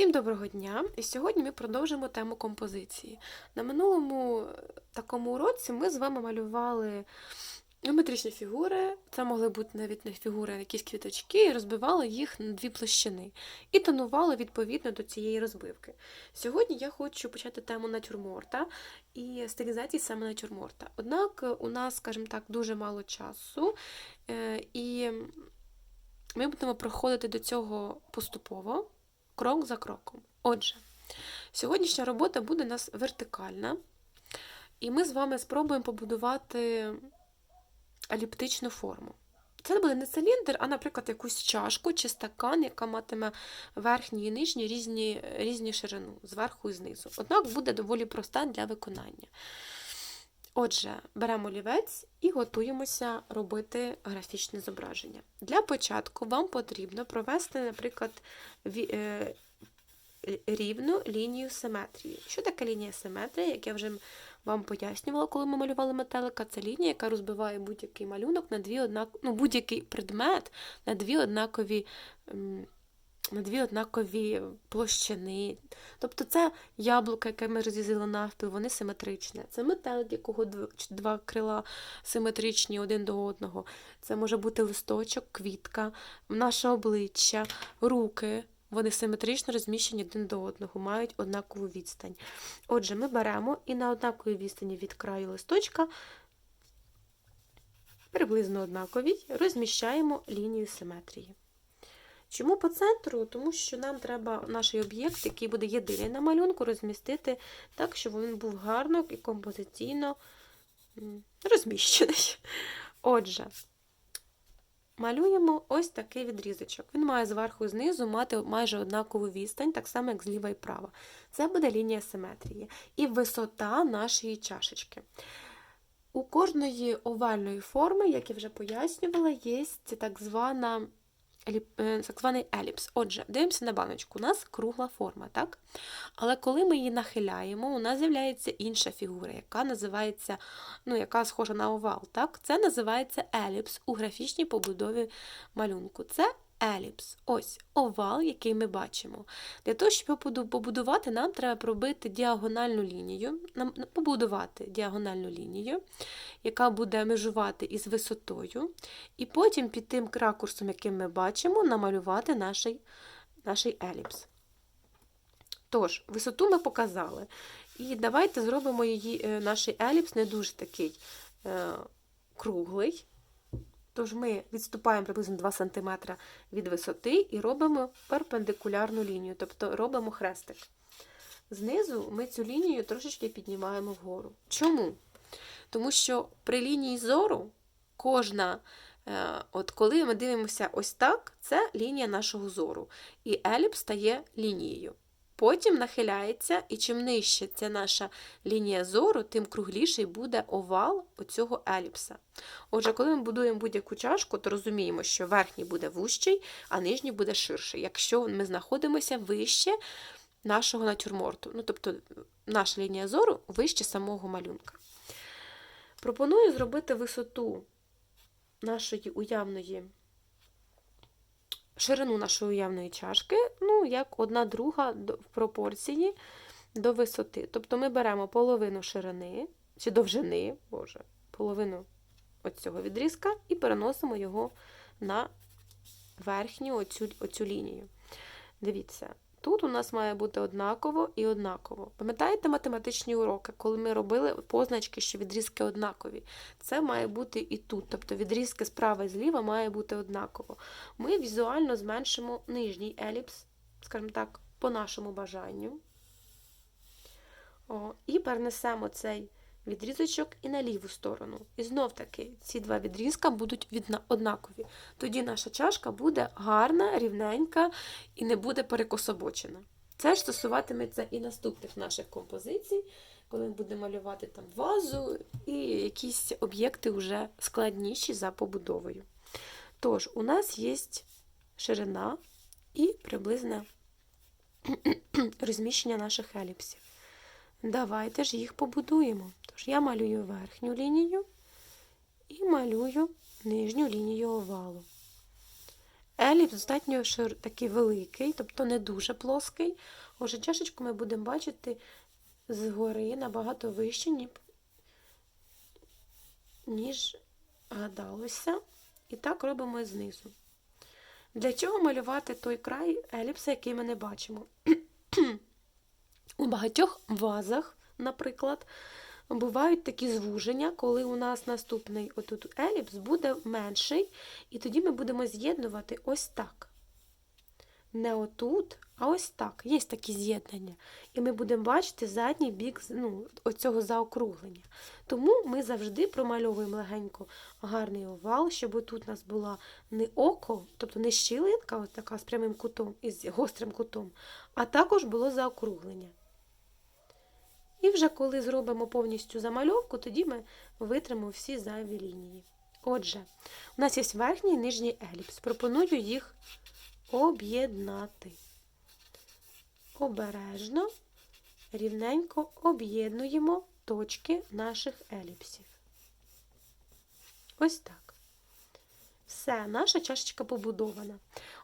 Всім доброго дня! І сьогодні ми продовжимо тему композиції. На минулому е, такому уроці ми з вами малювали геометричні фігури, це могли бути навіть не фігури, а якісь квіточки, і розбивали їх на дві площини і тонували відповідно до цієї розбивки. Сьогодні я хочу почати тему натюрморта і стилізації саме натюрморта. Однак е, у нас, скажімо так, дуже мало часу, е, і ми будемо проходити до цього поступово крок за кроком. Отже, сьогоднішня робота буде у нас вертикальна, і ми з вами спробуємо побудувати еліптичну форму. Це буде не циліндр, а, наприклад, якусь чашку чи стакан, яка матиме верхні і нижні різні, різні ширину, зверху і знизу. Однак буде доволі проста для виконання. Отже, беремо олівець і готуємося робити графічне зображення. Для початку вам потрібно провести, наприклад, е, рівну лінію симетрії. Що таке лінія симетрії? Як я вже вам пояснювала, коли ми малювали метелика, це лінія, яка розбиває будь-який малюнок на дві однак... ну, будь-який предмет на дві однакові. На дві однакові площини. Тобто це яблуко, яке ми розрізали навпіл, вони симетричні. Це метелик, якого два крила симетричні один до одного. Це може бути листочок, квітка, наше обличчя, руки. Вони симетрично розміщені один до одного, мають однакову відстань. Отже, ми беремо і на однаковій відстані від краю листочка, приблизно однаковій, розміщаємо лінію симетрії. Чому по центру? Тому що нам треба наш об'єкт, який буде єдиний на малюнку, розмістити так, щоб він був гарно і композиційно розміщений. Отже, малюємо ось такий відрізочок. Він має зверху і знизу мати майже однакову відстань, так само, як зліва і права. Це буде лінія симетрії. І висота нашої чашечки. У кожної овальної форми, як я вже пояснювала, є так звана так званий еліпс. Отже, дивимося на баночку. У нас кругла форма, так? Але коли ми її нахиляємо, у нас з'являється інша фігура, яка називається, ну, яка схожа на овал. Так? Це називається еліпс у графічній побудові малюнку. Це еліпс. Ось овал, який ми бачимо. Для того, щоб його побудувати, нам треба пробити діагональну лінію, побудувати діагональну лінію, яка буде межувати із висотою, і потім під тим ракурсом, яким ми бачимо, намалювати наш, наш еліпс. Тож, висоту ми показали. І давайте зробимо її, е, наш еліпс не дуже такий е, круглий. Тож ми відступаємо приблизно 2 см від висоти і робимо перпендикулярну лінію, тобто робимо хрестик. Знизу ми цю лінію трошечки піднімаємо вгору. Чому? Тому що при лінії зору кожна, е, от коли ми дивимося ось так, це лінія нашого зору. І еліпс стає лінією. Потім нахиляється, і чим нижче ця наша лінія зору, тим кругліший буде овал оцього еліпса. Отже, коли ми будуємо будь-яку чашку, то розуміємо, що верхній буде вущий, а нижній буде ширший, якщо ми знаходимося вище нашого натюрморту. Ну, тобто наша лінія зору вище самого малюнка. Пропоную зробити висоту нашої уявної, ширину нашої уявної чашки, ну, як одна друга в пропорції до висоти. Тобто ми беремо половину ширини, чи довжини, боже, половину оцього відрізка і переносимо його на верхню оцю, оцю лінію. Дивіться, тут у нас має бути однаково і однаково. Пам'ятаєте математичні уроки, коли ми робили позначки, що відрізки однакові? Це має бути і тут. Тобто відрізки справа і зліва має бути однаково. Ми візуально зменшимо нижній еліпс, скажімо так, по нашому бажанню. О, і перенесемо цей відрізочок і на ліву сторону. І знов таки ці два відрізка будуть однакові. Тоді наша чашка буде гарна, рівненька і не буде перекособочена. Це ж стосуватиметься і наступних наших композицій, коли ми будемо малювати там вазу і якісь об'єкти вже складніші за побудовою. Тож, у нас є ширина і приблизне розміщення наших еліпсів. Давайте ж їх побудуємо. Тож я малюю верхню лінію і малюю нижню лінію овалу. еліпс достатньо шир, такий великий, тобто не дуже плоский. Отже, чашечку ми будемо бачити згори набагато вище, ні- ніж гадалося. І так робимо знизу. Для чого малювати той край еліпса, який ми не бачимо? У багатьох вазах, наприклад, бувають такі звуження, коли у нас наступний отут еліпс буде менший, і тоді ми будемо з'єднувати ось так. Не отут, а ось так. Є такі з'єднання. І ми будемо бачити задній бік ну, оцього заокруглення. Тому ми завжди промальовуємо легенько гарний овал, щоб отут у нас була не око, тобто не щілинка, от така з прямим кутом і з гострим кутом, а також було заокруглення. І вже коли зробимо повністю замальовку, тоді ми витримо всі зайві лінії. Отже, у нас є верхній і нижній еліпс. Пропоную їх об'єднати. Обережно, рівненько об'єднуємо точки наших еліпсів. Ось так. Все, наша чашечка побудована.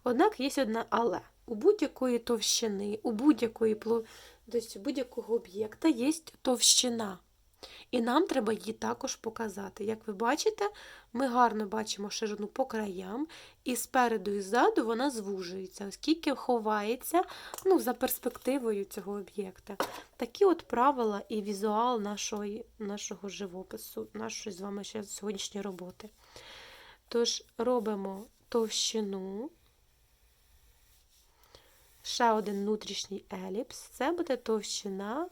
Однак є одне але. У будь-якої товщини, у будь-якої тобто будь-якого об'єкта є товщина. І нам треба її також показати. Як ви бачите, ми гарно бачимо ширину по краям, і спереду і ззаду вона звужується, оскільки ховається ну, за перспективою цього об'єкта. Такі от правила і візуал нашої, нашого живопису, нашої з вами ще сьогоднішньої роботи. Тож робимо товщину. Ще один внутрішній еліпс. Це буде товщина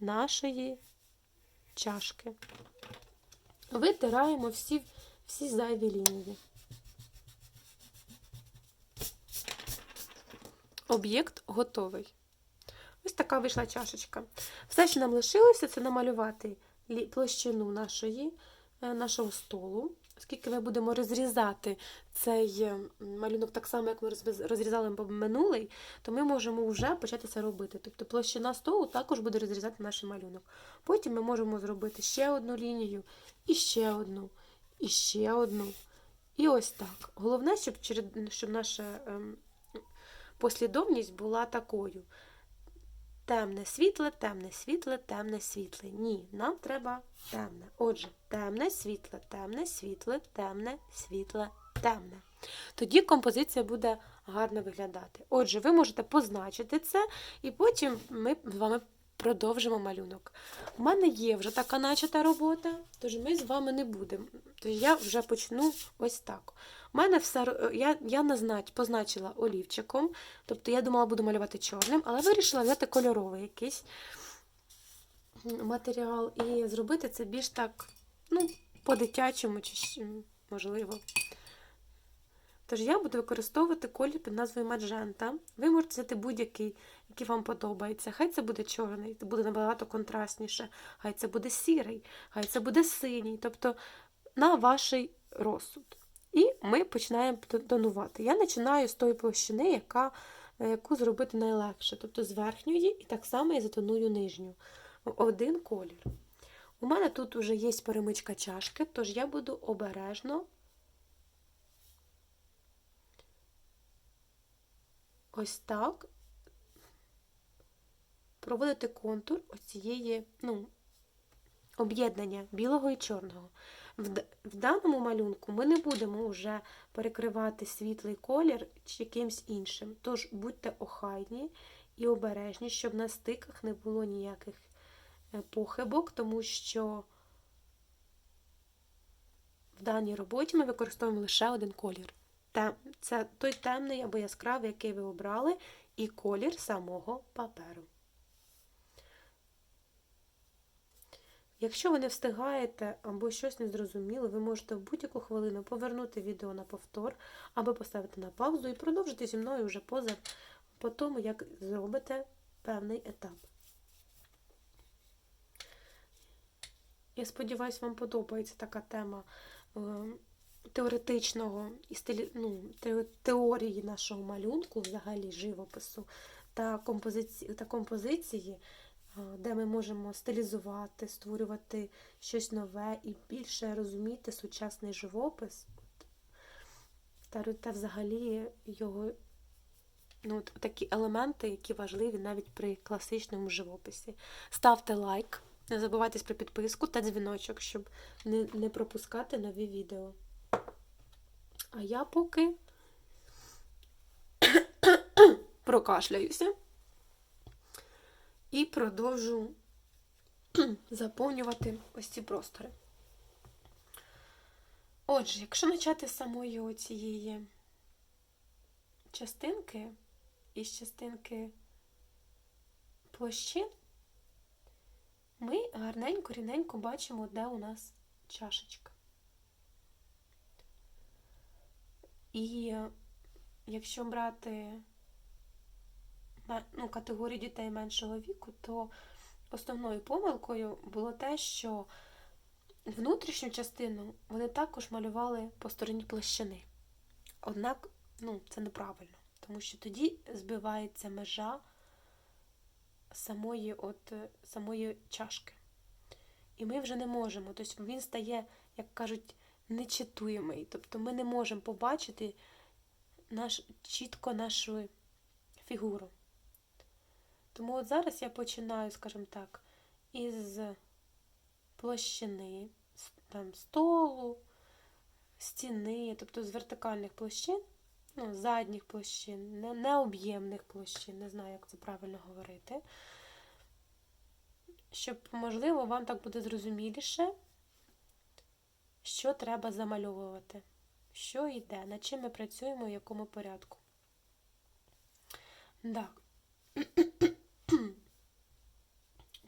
нашої чашки. Витираємо всі, всі зайві лінії. Об'єкт готовий. Ось така вийшла чашечка. Все, що нам лишилося, це намалювати площину нашої, е, нашого столу. Оскільки ми будемо розрізати цей е, малюнок так само, як ми розрізали минулий, то ми можемо вже почати це робити. Тобто площина столу також буде розрізати наш малюнок. Потім ми можемо зробити ще одну лінію, і ще одну, і ще одну. І ось так. Головне, щоб, щоб наша ем, послідовність була такою. Темне, світле, темне, світле, темне, світле. Ні, нам треба темне. Отже, темне, світле, темне, світле, темне, світле, темне. Тоді композиція буде гарно виглядати. Отже, ви можете позначити це, і потім ми з вами продовжимо малюнок. У мене є вже така начата робота, тож ми з вами не будемо. Тож я вже почну ось так. У мене все я, я назнач, позначила олівчиком, тобто я думала, буду малювати чорним, але вирішила взяти кольоровий якийсь матеріал і зробити це більш так, ну, по-дитячому, чи можливо. Тож я буду використовувати колір під назвою Маджента. Ви можете взяти будь-який, який вам подобається. Хай це буде чорний, це буде набагато контрастніше. Хай це буде сірий, хай це буде синій. Тобто на ваш розсуд. І ми починаємо тонувати. Я починаю з тої площини, яка, е, яку зробити найлегше. Тобто з верхньої, і так само я затоную нижню. Один колір. У мене тут вже є перемичка чашки, тож я буду обережно ось так проводити контур оцієї, ну, об'єднання білого і чорного. В, в даному малюнку ми не будемо вже перекривати світлий колір чи якимсь іншим. Тож будьте охайні і обережні, щоб на стиках не було ніяких е, похибок, тому що в даній роботі ми використовуємо лише один колір. Це той темний або яскравий, який ви обрали, і колір самого паперу. Якщо ви не встигаєте або щось не зрозуміли, ви можете в будь-яку хвилину повернути відео на повтор або поставити на паузу і продовжити зі мною вже поза по тому, як зробите певний етап. Я сподіваюся, вам подобається така тема е, теоретичного і стилі, ну, теорії нашого малюнку, взагалі живопису та композиції, та композиції, де ми можемо стилізувати, створювати щось нове і більше розуміти сучасний живопис. та взагалі його ну, такі елементи, які важливі навіть при класичному живописі. Ставте лайк, не забувайте про підписку та дзвіночок, щоб не, не пропускати нові відео. А я поки прокашляюся і продовжу заповнювати ось ці простори. Отже, якщо почати з самої цієї частинки, із частинки площин, ми гарненько, рівненько бачимо, де у нас чашечка. І якщо брати ну, категорію дітей меншого віку, то основною помилкою було те, що внутрішню частину вони також малювали по стороні площини. Однак, ну, це неправильно, тому що тоді збивається межа самої, от, самої чашки. І ми вже не можемо. Тобто він стає, як кажуть, нечитуємий. Тобто ми не можемо побачити наш, чітко нашу фігуру. Тому от зараз я починаю, скажімо так, із площини, там, столу, стіни, тобто з вертикальних площин, ну, задніх площин, не, необ'ємних площин, не знаю, як це правильно говорити. Щоб, можливо, вам так буде зрозуміліше, що треба замальовувати, що йде, над чим ми працюємо, в якому порядку. Так.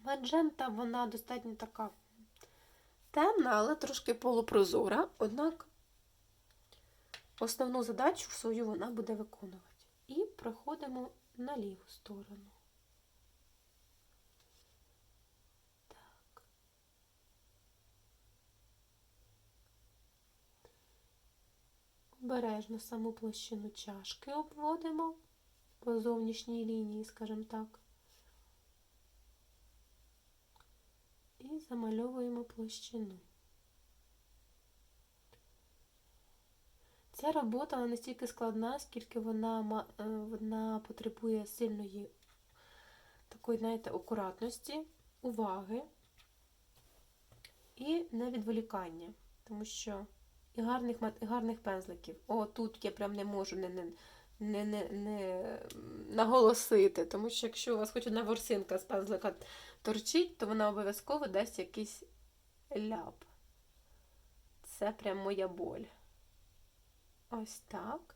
Маджента, вона достатньо така темна, але трошки полупрозора. Однак основну задачу свою вона буде виконувати. І проходимо на ліву сторону. Так. Обережно саму площину чашки обводимо по зовнішній лінії, скажімо так. І замальовуємо площину. Ця робота не настільки складна, скільки вона е, вона потребує сильної такої, знаєте, акуратності, уваги і невідволікання, тому що і гарних і гарних пензликів. О, тут я прям не можу не, не, не, не, не наголосити, тому що якщо у вас хоч одна ворсинка з пензлика торчить, то вона обов'язково дасть якийсь ляп. Це прям моя боль. Ось так.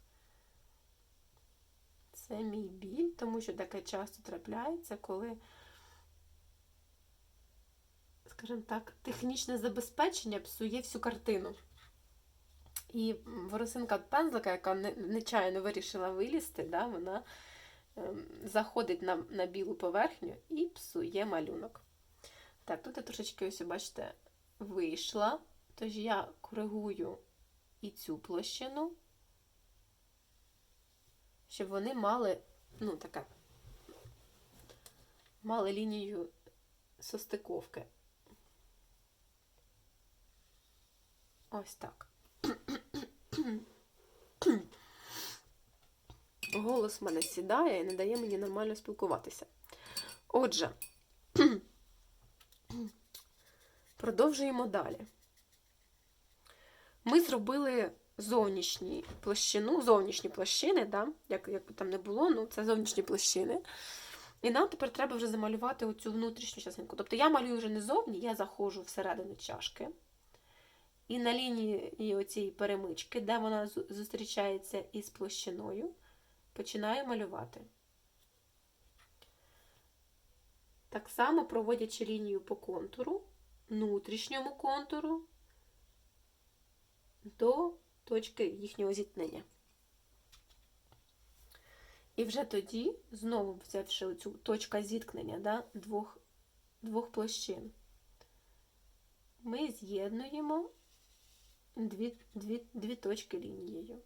Це мій біль, тому що таке часто трапляється, коли, скажімо так, технічне забезпечення псує всю картину. І воросинка пензлика, яка нечайно вирішила вилізти, да, вона ем, заходить на на білу поверхню і псує малюнок. Так, тут я трошечки, ось, бачите, вийшла, тож я коригую і цю площину, щоб вони мали, ну, таке, мали лінію состиковки. Ось так. Голос в мене сідає і не дає мені нормально спілкуватися. Отже, продовжуємо далі. Ми зробили зовнішні площину, зовнішні площини, да? як як би там не було, ну це зовнішні площини. І нам тепер треба вже замалювати оцю внутрішню частинку. Тобто я малюю вже не зовні, я заходжу всередину чашки. І на лінії оцієї перемички, де вона зустрічається із площиною, починаю малювати. Так само проводячи лінію по контуру, внутрішньому контуру до точки їхнього зіткнення. І вже тоді, знову взявши цю точку зіткнення да, двох, двох площин, ми з'єднуємо дві дві, дві точки лінією.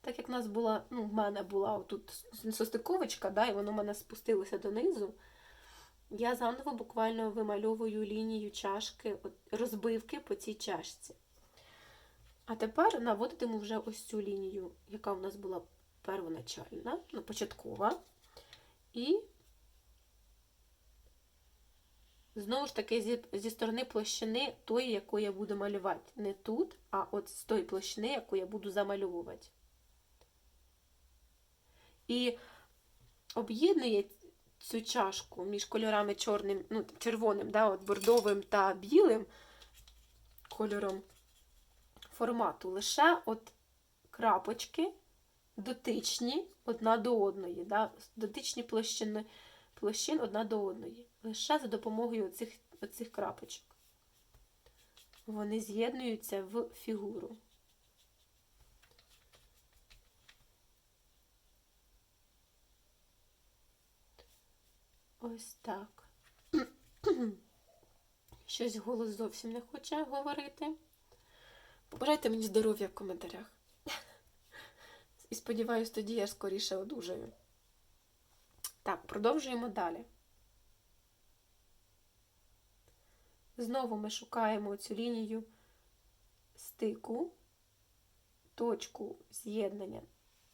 Так як в нас була, ну, в мене була тут состиковочка, да, і воно в мене спустилося донизу, я заново буквально вимальовую лінію чашки, розбивки по цій чашці. А тепер наводитиму вже ось цю лінію, яка у нас була первоначальна, ну, початкова. І знову ж таки зі, зі сторони площини тої, яку я буду малювати. Не тут, а от з тої площини, яку я буду замальовувати. І об'єднує цю чашку між кольорами чорним, ну, червоним, да, от бордовим та білим кольором формату лише от крапочки дотичні одна до одної, да, дотичні площини, площин одна до одної. Лише за допомогою оцих, оцих крапочок. Вони з'єднуються в фігуру. Ось так. Щось голос зовсім не хоче говорити. Побажайте мені здоров'я в коментарях. І сподіваюсь, тоді я скоріше одужаю. Так, продовжуємо далі. Знову ми шукаємо цю лінію стику, точку з'єднання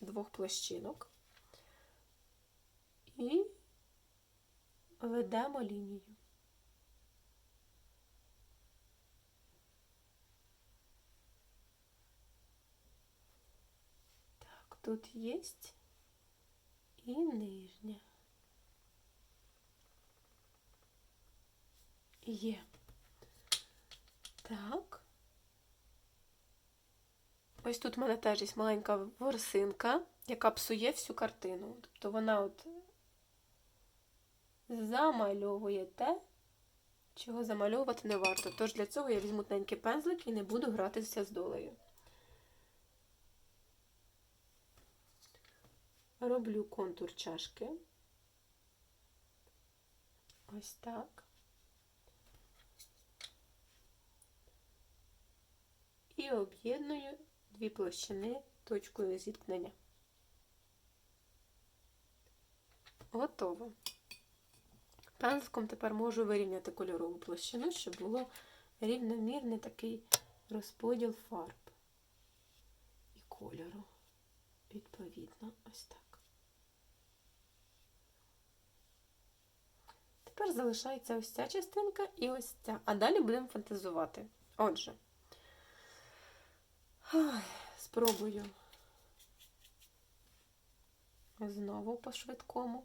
двох площинок і ведемо лінію. Так, тут є і нижня. Є. Так. Ось тут в мене теж є маленька ворсинка, яка псує всю картину. Тобто вона от замальовує те, чого замальовувати не варто. Тож для цього я візьму тоненький пензлик і не буду гратися з долею. Роблю контур чашки. Ось так. І об'єдную дві площини точкою зіткнення. Готово. Пензликом тепер можу вирівняти кольорову площину, щоб було рівномірний такий розподіл фарб і кольору. Відповідно, ось так. Тепер залишається ось ця частинка і ось ця. А далі будемо фантазувати. Отже, спробую знову по швидкому.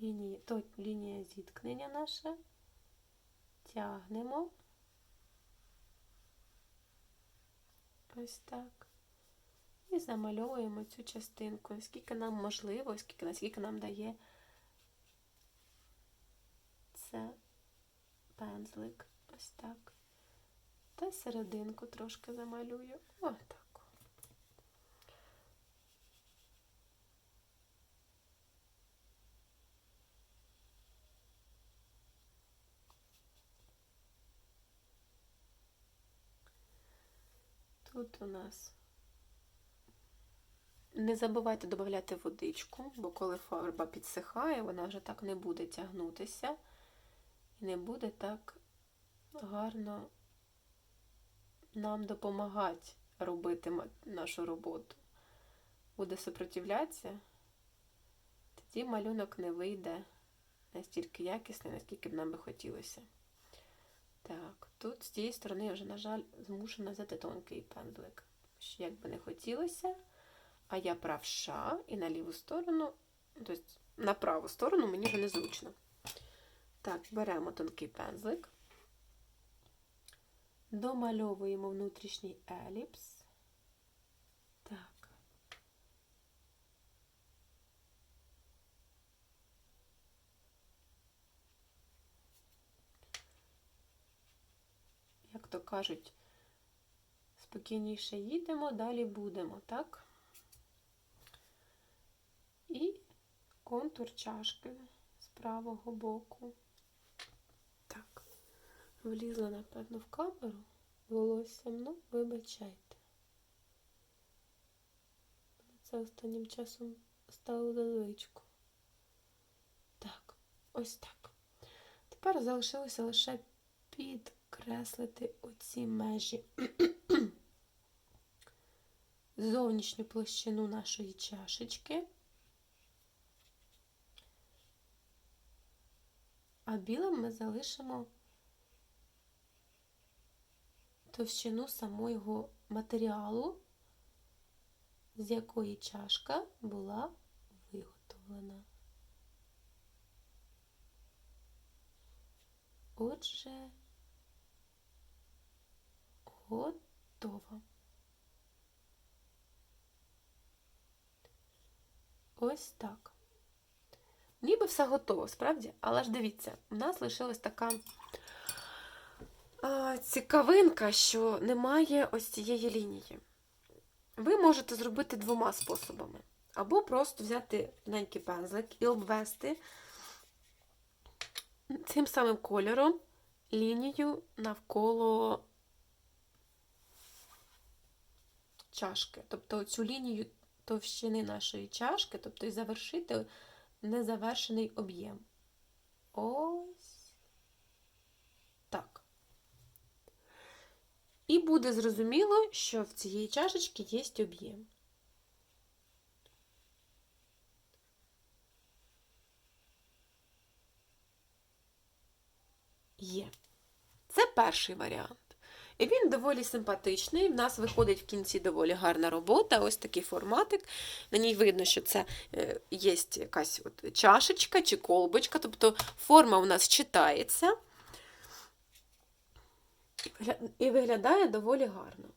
Лінія, то лінія зіткнення наша. Тягнемо. Ось так. І замальовуємо цю частинку, скільки нам можливо, скільки, наскільки нам дає це пензлик. Ось так. Та серединку трошки замалюю. Ось. Тут у нас не забувайте додати водичку, бо коли фарба підсихає, вона вже так не буде тягнутися і не буде так гарно нам допомагати робити нашу роботу. Буде супротивлятися, тоді малюнок не вийде настільки якісний, наскільки б нам би хотілося. Так, тут з цієї сторони я вже, на жаль, змушена взяти тонкий пензлик. Як би не хотілося, а я правша і на ліву сторону, тобто на праву сторону мені вже незручно. Так, беремо тонкий пензлик, домальовуємо внутрішній еліпс. Так. Як то кажуть, спокійніше їдемо, далі будемо, так? І контур чашки з правого боку. Влізла, напевно, в камеру, волосся, ну, вибачайте. Це останнім часом стало за. Так, ось так. Тепер залишилося лише підкреслити оці межі зовнішню площину нашої чашечки. А білим ми залишимо товщину самого матеріалу, з якої чашка була виготовлена. Отже, готово. Ось так. Ніби все готово, справді, але ж дивіться, у нас лишилась така цікавинка, що немає ось цієї лінії. Ви можете зробити двома способами. Або просто взяти тоненький пензлик і обвести цим самим кольором лінію навколо чашки. Тобто цю лінію товщини нашої чашки, тобто і завершити незавершений об'єм. Ось так. І буде зрозуміло, що в цієї чашечки є об'єм. Є. Це перший варіант. І він доволі симпатичний. В нас виходить в кінці доволі гарна робота. Ось такий форматик. На ній видно, що це е, є якась от чашечка чи колбочка, тобто форма у нас читається і виглядає доволі гарно.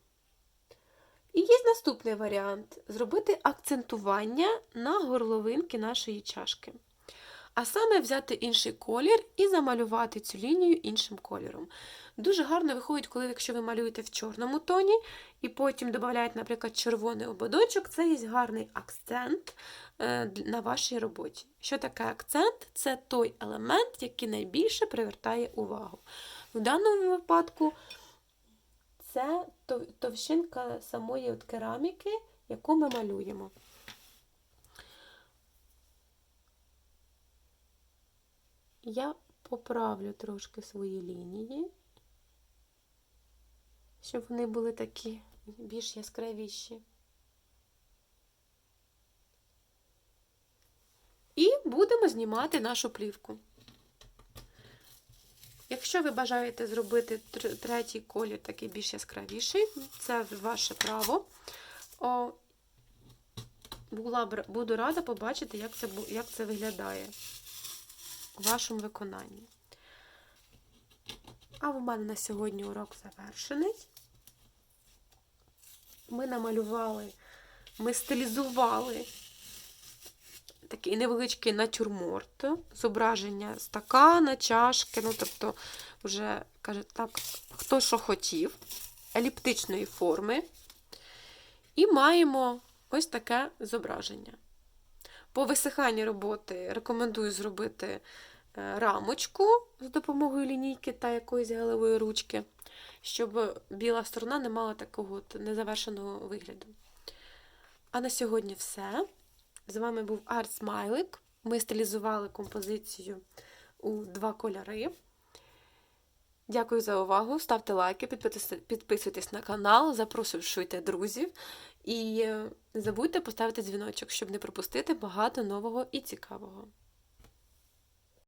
І є наступний варіант зробити акцентування на горловинки нашої чашки. А саме взяти інший колір і замалювати цю лінію іншим кольором. Дуже гарно виходить, коли якщо ви малюєте в чорному тоні, і потім додаєте, наприклад, червоний ободочок, це є гарний акцент е, на вашій роботі. Що таке акцент? Це той елемент, який найбільше привертає увагу. В даному випадку це товщинка самої от кераміки, яку ми малюємо. Я поправлю трошки свої лінії, щоб вони були такі більш яскравіші. І будемо знімати нашу плівку. Якщо ви бажаєте зробити третій колір такий більш яскравіший, це ваше право. О, була, Буду рада побачити, як це, як це виглядає у вашому виконанні. А в мене на сьогодні урок завершений. Ми намалювали, ми стилізували такий невеличкий натюрморт, зображення стакана, чашки, ну, тобто, вже, каже, так, хто що хотів, еліптичної форми. І маємо ось таке зображення. По висиханні роботи рекомендую зробити е, рамочку з допомогою лінійки та якоїсь гелевої ручки, щоб біла сторона не мала такого от незавершеного вигляду. А на сьогодні все. З вами був Арт Смайлик. Ми стилізували композицію у два кольори. Дякую за увагу. Ставте лайки, підписуйтесь на канал, запрошуйте друзів. І не забудьте поставити дзвіночок, щоб не пропустити багато нового і цікавого.